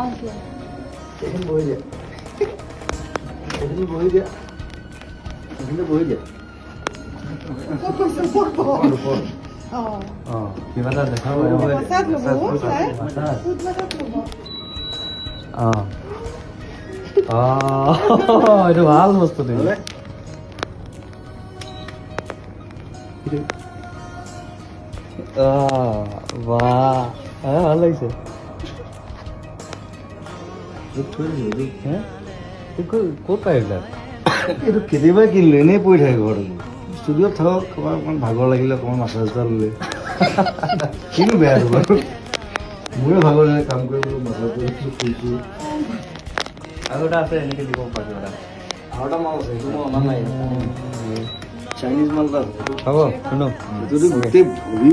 아 좋아. 대신 보여줘. 대신 보여줘. 대신 보여줘. 뽀뽀 있어 뽀뽀. 뽀뽀. 어. 어. 비마사지 하고. 마사지 하고. 마사지. 푸드 마사지 하고. 아. 아. 이거 알았어, 네. 그래? 아, 와. 아, 안 লাগ이세요. এইবিলাক এইটো কেতিয়াবা কিনিলো এনেই পৰি থাকে ঘৰত। ষ্টুডিঅ'ত থাকক ক'ৰবাত অকণমান ভাগৰ লাগিলে অকণমান মাছাজ এটা ল'লে। কিনো বেয়া হ'ব। বাৰু মোৰে ভাগৰ লাগিলে কাম কৰিবলৈ মাছাজ কৰিছোঁ শুইছোঁ আৰু এটা আছে এনেকৈ দিব পাৰিব এটা। আৰু এটা মাল আছে সেইটো মই অনা নাই। চাইনিজ মাল এটা হ'ব শুনো সেইটো গোটেই ভৰি